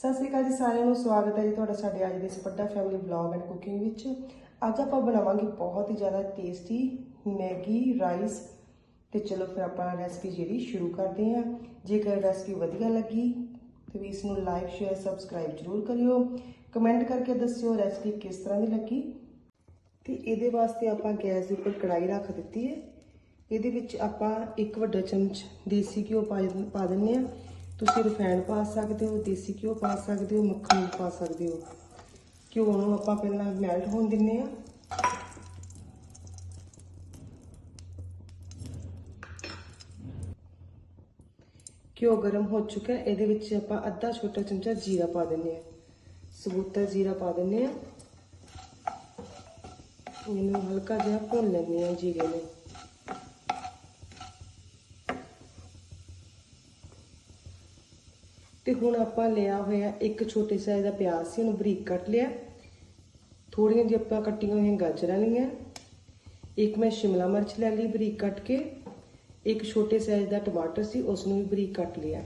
ਸਤਿ ਸ੍ਰੀ ਅਕਾਲ ਜੀ ਸਾਰਿਆਂ ਨੂੰ, ਸਵਾਗਤ ਹੈ ਜੀ ਤੁਹਾਡਾ ਸਾਡੇ ਅੱਜ ਦੇ ਸਪੱਡਾ ਫੈਮਿਲੀ ਵਲੌਗ ਐਂਡ ਕੁਕਿੰਗ ਵਿੱਚ। ਅੱਜ ਆਪਾਂ ਬਣਾਵਾਂਗੇ ਬਹੁਤ ਹੀ ਜ਼ਿਆਦਾ ਟੇਸਟੀ ਮੈਗੀ ਰਾਈਸ ਤੇ ਚਲੋ ਫਿਰ ਆਪਾਂ ਰੈਸਪੀ ਜਿਹੜੀ ਸ਼ੁਰੂ ਕਰਦੇ ਹਾਂ। ਜੇਕਰ ਰੈਸਪੀ ਵਧੀਆ ਲੱਗੀ ਤੇ ਵੀ ਇਸ ਨੂੰ ਲਾਈਕ ਸ਼ੇਅਰ ਸਬਸਕ੍ਰਾਈਬ ਜ਼ਰੂਰ ਕਰਿਓ। ਕਮੈਂਟ ਕਰਕੇ ਦੱਸਿਓ ਰੈਸਪੀ ਕਿਸ ਤਰ੍ਹਾਂ ਦੀ ਲੱਗੀ। ਤੇ ਇਹਦੇ ਵਾਸਤੇ ਆਪਾਂ ਗੈਸ ਦੇ ਉੱਪਰ ਕੜਾਈ ਰੱਖ ਦਿੱਤੀ ਹੈ। ਇਹਦੇ ਵਿੱਚ ਆਪਾਂ ਇੱਕ ਵੱਡਾ ਚਮਚ ਦੇਸੀ ਘਿਓ ਪਾ ਪਾ ਦਿੰਨੇ ਆ ਤੁਸੀਂ ਰਿਫਾਈਂਡ ਪਾ ਸਕਦੇ ਹੋ, ਦੇਸੀ ਘਿਓ ਪਾ ਸਕਦੇ ਹੋ, ਮੱਖਣ ਪਾ ਸਕਦੇ ਹੋ। ਘਿਓ ਨੂੰ ਆਪਾਂ ਪਹਿਲਾਂ ਮੈਲਟ ਹੋਣ ਦਿੰਨੇ ਆ ਘਿਓ ਗਰਮ ਹੋ ਚੁੱਕਾ ਹੈ, ਇਹਦੇ ਵਿੱਚ ਆਪਾਂ ਅੱਧਾ ਛੋਟਾ ਚਮਚਾ ਜੀਰਾ ਪਾ ਦਿੰਨੇ ਆ ਸਬੂਤਾ ਜੀਰਾ ਪਾ ਦਿੰਨੇ ਆ ਇਹਨੂੰ ਹਲਕਾ ਜਿਹਾ ਭੁੰਨ ਲੈਂਦੇ ਆ ਜੀਰੇ ਨੂੰ। ਤੇ ਹੁਣ ਆਪਾਂ ਲਿਆ ਹੋਇਆ ਇੱਕ ਛੋਟੇ ਸਾਈਜ਼ ਦਾ ਪਿਆਜ਼ ਸੀ, ਉਹਨੂੰ ਬਰੀਕ ਕੱਟ ਲਿਆ। ਥੋੜੀਆਂ ਜਿਹੀਆਂ ਆਪਾਂ ਕੱਟੀਆਂ ਹੋਈਆਂ ਗਾਜਰਾਂ ਲਈਆਂ। ਇੱਕ ਮੈਂ ਸ਼ਿਮਲਾ ਮਿਰਚ ਲੈ ਲਈ ਬਰੀਕ ਕੱਟ ਕੇ। ਇੱਕ ਛੋਟੇ ਸਾਈਜ਼ ਦਾ ਟਮਾਟਰ ਸੀ ਉਸ ਨੂੰ ਵੀ ਬਰੀਕ ਕੱਟ ਲਿਆ।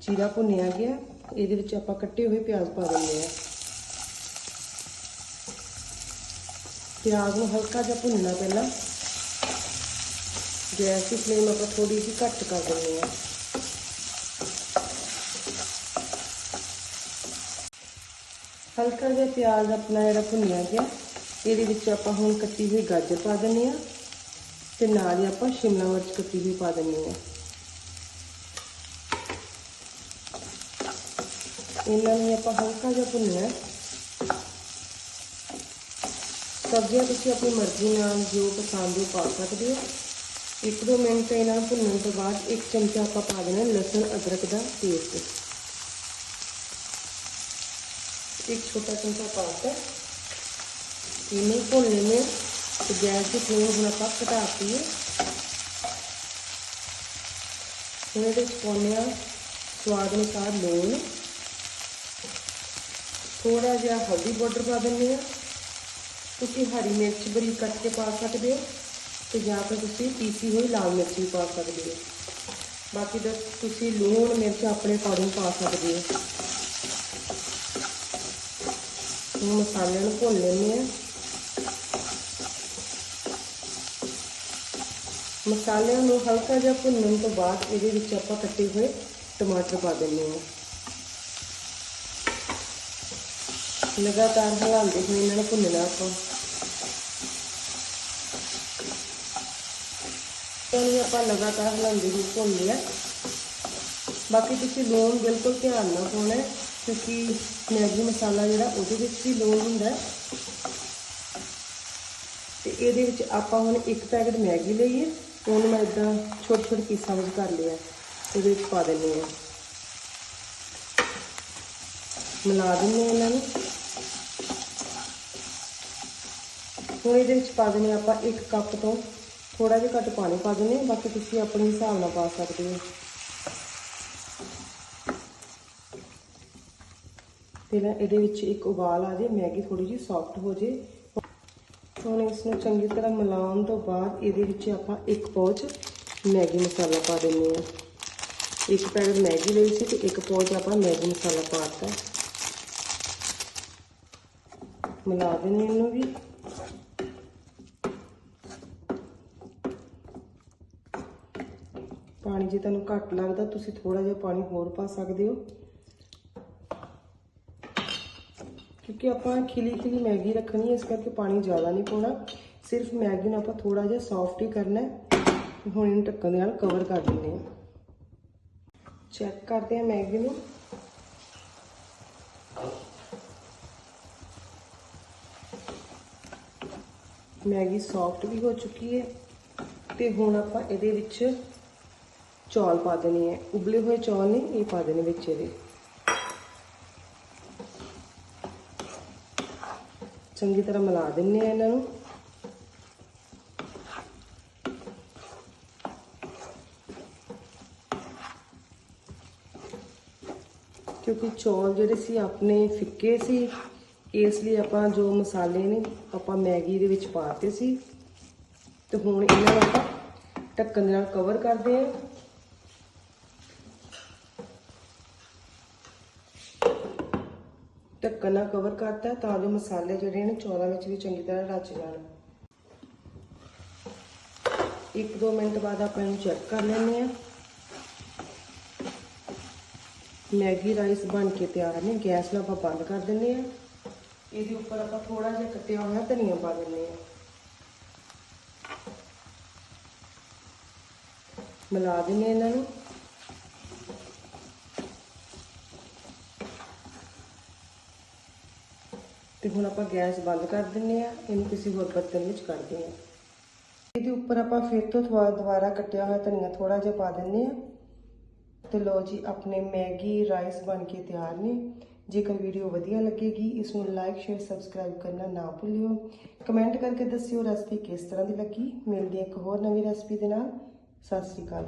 ਜੀਰਾ ਭੁੰਨਿਆ ਗਿਆ, ਇਹਦੇ ਵਿੱਚ ਆਪਾਂ ਕੱਟੇ ਹੋਏ ਪਿਆਜ਼ ਪਾ ਦਿੰਦੇ ਆ ਪਿਆਜ਼ ਨੂੰ ਹਲਕਾ ਜਿਹਾ ਭੁੰਨਣਾ ਪਹਿਲਾਂ। ਗੈਸ ਦੀ ਫਲੇਮ ਆਪਾਂ ਥੋੜੀ ਜਿਹੀ ਘੱਟ ਕਰ ਦਿੰਦੇ ਆ ਹਲਕਾ ਜਿਹਾ ਪਿਆਜ਼ ਆਪਣਾ ਜਿਹੜਾ ਭੁੰਨਿਆ ਗਿਆ, ਇਹਦੇ ਵਿੱਚ ਆਪਾਂ ਹੁਣ ਕੱਟੀ ਹੋਈ ਗਾਜਰ ਪਾ ਦਿੰਦੇ ਆ ਤੇ ਨਾਲ ਹੀ ਆਪਾਂ ਸ਼ਿਮਲਾ ਮਿਰਚ ਕੱਟੀ ਹੋਈ ਪਾ ਦਿੰਦੇ ਆ ਇਹਨਾਂ ਨੂੰ ਆਪਾਂ ਹਲਕਾ ਜਿਹਾ ਭੁੰਨਣਾ ਸਬਜ਼ੀਆਂ ਤੁਸੀਂ ਆਪਣੀ ਮਰਜ਼ੀ ਨਾਲ ਜੋ ਪਸੰਦ ਹੋ ਪਾ ਸਕਦੇ ਹੋ। ਇੱਕ ਦੋ ਮਿੰਟ ਇਹਨਾਂ ਨੂੰ ਭੁੰਨਣ ਤੋਂ ਬਾਅਦ ਇੱਕ ਚਮਚਾ ਆਪਾਂ ਪਾ ਦੇਣਾ ਲਸਣ ਅਦਰਕ ਦਾ ਪੇਸਟ। ਇੱਕ ਛੋਟਾ ਚਮਚਾ ਪਾ ਕੇ ਇਹਨੂੰ ਭੁੰਨ ਲੈਣੇ ਤੇ ਗੈਸ ਦੀ ਫਲੇਮ ਹੁਣ ਆਪਾਂ ਘਟਾਤੀ ਹੈ ਹੁਣ ਇਹਦੇ ਵਿੱਚ ਪਾਉਂਦੇ ਹਾਂ ਸਵਾਦ ਅਨੁਸਾਰ ਲੂਣ ਥੋੜਾ ਜਿਹਾ ਹਲਦੀ ਪਾਊਡਰ ਪਾ ਦਿੰਦੇ ਆ ਤੁਸੀਂ ਹਰੀ ਮਿਰਚ ਬਰੀਕ ਕੱਟ ਕੇ ਪਾ ਸਕਦੇ ਹੋ ਤੇ ਜਾਂ ਫਿਰ ਤੁਸੀਂ ਪੀਸੀ ਹੋਈ ਲਾਲ ਮਿਰਚ ਵੀ ਪਾ ਸਕਦੇ ਹੋ ਬਾਕੀ ਦਾ ਤੁਸੀਂ ਲੂਣ ਮਿਰਚ ਆਪਣੇ ਅਕੋਰਡਿੰਗ ਪਾ ਸਕਦੇ ਹੋ ਹੁਣ ਮਸਾਲਿਆਂ ਨੂੰ ਭੁੰਨ ਲੈਂਦੇ ਆ ਮਸਾਲਿਆਂ ਨੂੰ ਹਲਕਾ ਜਿਹਾ ਭੁੰਨਣ ਤੋਂ ਬਾਅਦ ਇਹਦੇ ਵਿੱਚ ਆਪਾਂ ਕੱਟੇ ਹੋਏ ਟਮਾਟਰ ਪਾ ਦਿੰਦੇ ਹਾਂ। ਲਗਾਤਾਰ ਹਿਲਾਉਂਦੇ ਹੋਏ ਇਹਨਾਂ ਨੂੰ ਭੁੰਨਣਾ ਆਪਾਂ। ਇਹਨੂੰ ਆਪਾਂ ਲਗਾਤਾਰ ਹਿਲਾਉਂਦੇ ਹੋਏ ਭੁੰਨ ਲਿਆ। ਬਾਕੀ ਤੁਸੀਂ ਲੂਣ ਬਿਲਕੁਲ ਧਿਆਨ ਨਾਲ ਪਾਉਣਾ ਹੈ। ਕਿਉਂਕਿ ਮੈਗੀ ਮਸਾਲਾ ਜਿਹੜਾ ਉਹਦੇ ਵਿੱਚ ਵੀ ਲੂਣ ਹੁੰਦਾ ਹੈ। ਤੇ ਇਹਦੇ ਵਿੱਚ ਆਪਾਂ ਹੁਣ ਇੱਕ ਪੈਕਟ ਮੈਗੀ ਲਈਏ ਉਹਨੂੰ ਮੈਂ ਇਦਾਂ ਛੋਟੇ ਛੋਟੇ ਪੀਸਾਂ ਵਿੱਚ ਕਰ ਲਿਆ ਇਹਦੇ ਵਿੱਚ ਪਾ ਦਿੰਦੇ ਹਾਂ। ਮਿਲਾ ਦਿੰਦੇ ਹਾਂ ਇਹਨਾਂ ਨੂੰ। ਹੁਣ ਇਹਦੇ ਵਿੱਚ ਪਾ ਦਿੰਦੇ ਆਪਾਂ ਇੱਕ ਕੱਪ ਤੋਂ ਥੋੜਾ ਜਿਹਾ ਘੱਟ ਪਾਣੀ ਪਾ ਦਿੰਦੇ ਹਾਂ, ਬਾਕੀ ਤੁਸੀਂ ਆਪਣੇ ਹਿਸਾਬ ਨਾਲ ਪਾ ਸਕਦੇ ਹੋ। ਪਹਿਲਾਂ ਇਹਦੇ ਵਿੱਚ ਇੱਕ ਉਬਾਲ ਆ ਜੇ, ਮੈਗੀ ਥੋੜੀ ਜਿਹੀ ਸੌਫਟ ਹੋ ਜੇ। ਹੁਣ ਇਸ ਨੂੰ ਚੰਗੀ ਤਰ੍ਹਾਂ ਮਿਲਾਉਣ ਤੋਂ ਬਾਅਦ ਇਹਦੇ ਵਿੱਚ ਆਪਾਂ ਇੱਕ ਪੌਚ ਮੈਗੀ ਮਸਾਲਾ ਪਾ ਦਿੰਦੇ ਹਾਂ। ਇੱਕ ਪੈਕਟ ਮੈਗੀ ਲਈ ਸੀ ਤੇ ਇੱਕ ਪੌਚ ਆਪਾਂ ਮੈਗੀ ਮਸਾਲਾ ਪਾਤਾ ਮਿਲਾ ਦਿੰਦੇ ਇਹਨੂੰ ਵੀ। ਪਾਣੀ ਜੇ ਤੁਹਾਨੂੰ ਘੱਟ ਲੱਗਦਾ, ਤੁਸੀਂ ਥੋੜਾ ਜਿਹਾ ਪਾਣੀ ਹੋਰ ਪਾ ਸਕਦੇ ਹੋ। ਕਿਉਂਕਿ ਆਪਾਂ ਖਿਲੀ ਖਿਲੀ ਮੈਗੀ ਰੱਖਣੀ ਹੈ, ਇਸ ਕਰਕੇ ਪਾਣੀ ਜ਼ਿਆਦਾ ਨਹੀਂ ਪਾਉਣਾ। ਸਿਰਫ ਮੈਗੀ ਨੂੰ ਆਪਾਂ ਥੋੜਾ ਜਿਹਾ ਸੌਫਟ ਹੀ ਕਰਨਾ ਹੈ। ਹੁਣ ਇਹਨੂੰ ਢੱਕਣ ਦੇ ਨਾਲ ਕਵਰ ਕਰ ਦਿੰਦੇ ਹਾਂ। ਚੈੱਕ ਕਰਦੇ ਹਾਂ ਮੈਗੀ ਨੂੰ। ਮੈਗੀ ਸੌਫਟ ਵੀ ਹੋ ਚੁੱਕੀ ਹੈ ਤੇ ਹੁਣ ਆਪਾਂ ਇਹਦੇ ਵਿੱਚ ਚੌਲ ਪਾ ਦੇਣੇ ਹੈ। ਉਬਲੇ ਹੋਏ ਚੌਲ ਨੇ, ਇਹ ਪਾ ਦੇਣੇ ਵਿੱਚ ਇਹਦੇ। ਚੰਗੀ ਤਰ੍ਹਾਂ ਮਿਲਾ ਦਿੰਨੇ ਆ ਇਹਨਾਂ ਨੂੰ। ਕਿਉਂਕਿ ਚੌਲ ਜਿਹੜੇ ਸੀ, ਆਪਣੇ ਫਿੱਕੇ ਸੀ, ਇਸ ਲਈ ਆਪਾਂ ਜੋ ਮਸਾਲੇ ਨੇ, ਆਪਾਂ ਮੈਗੀ ਦੇ ਵਿੱਚ ਪਾਤੇ ਸੀ। ਤੇ ਹੁਣ ਇਹਨਾਂ ਨੂੰ ਆਪਾਂ ਢੱਕਣ ਦੇ ਨਾਲ ਕਵਰ ਕਰਦੇ ਹਾਂ। ਢੱਕਣ ਨਾਲ ਕਵਰ ਕਰਤਾ ਤਾਂ ਜੋ ਮਸਾਲੇ ਜਿਹੜੇ ਨੇ ਚੌਲਾਂ ਵਿੱਚ ਵੀ ਚੰਗੀ ਤਰ੍ਹਾਂ ਰਚ ਜਾਣ। ਇੱਕ ਦੋ ਮਿੰਟ ਬਾਅਦ ਆਪਾਂ ਇਹਨੂੰ ਚੈੱਕ ਕਰ ਲੈਂਦੇ ਆ ਮੈਗੀ ਰਾਈਸ ਬਣ ਕੇ ਤਿਆਰ ਨੇ, ਗੈਸ ਨੂੰ ਆਪਾਂ ਬੰਦ ਕਰ ਦਿੰਦੇ ਆ ਇਹਦੇ ਉੱਪਰ ਆਪਾਂ ਥੋੜਾ ਜਿਹਾ ਕੱਟਿਆ ਹੋਇਆ ਧਨੀਆ ਪਾ ਦਿੰਦੇ ਆ ਮਿਲਾ ਦਿੰਦੇ ਆ ਇਹਨਾਂ ਨੂੰ। ਤੇ ਹੁਣ ਆਪਾਂ ਗੈਸ ਬੰਦ ਕਰ ਦਿੰਦੇ ਆ, ਇਹਨੂੰ ਕਿਸੇ ਹੋਰ ਬਰਤਨ ਵਿੱਚ ਕੱਢਦੇ ਆ। ਇਹਦੇ ਉੱਪਰ ਆਪਾਂ ਫਿਰ ਤੋਂ ਥੋੜਾ ਦੁਬਾਰਾ ਕੱਟਿਆ ਹੋਇਆ ਧਨੀਆ ਥੋੜਾ ਜਿਹਾ ਪਾ ਦਿੰਦੇ ਆ। ਤੇ ਲੋ ਜੀ, ਆਪਣੇ ਮੈਗੀ, ਰਾਈਸ ਬਣ ਕੇ ਤਿਆਰ ਨੇ। ਜੇਕਰ ਵੀਡੀਓ ਵਧੀਆ ਲੱਗੇਗੀ, ਇਸ ਨੂੰ ਲਾਈਕ, ਸ਼ੇਅਰ, ਸਬਸਕ੍ਰਾਈਬ ਕਰਨਾ ਨਾ ਭੁੱਲਿਓ। ਕਮੈਂਟ ਕਰਕੇ ਦੱਸਿਓ ਰੈਸਪੀ ਕਿਸ ਤਰ੍ਹਾਂ ਦੀ ਲੱਗੀ। ਮਿਲਦੀ ਹਾਂ ਇੱਕ ਹੋਰ ਨਵੀਂ ਰੈਸਪੀ ਦੇ ਨਾਲ। ਸਤਿ ਸ਼੍ਰੀ ਅਕਾਲ।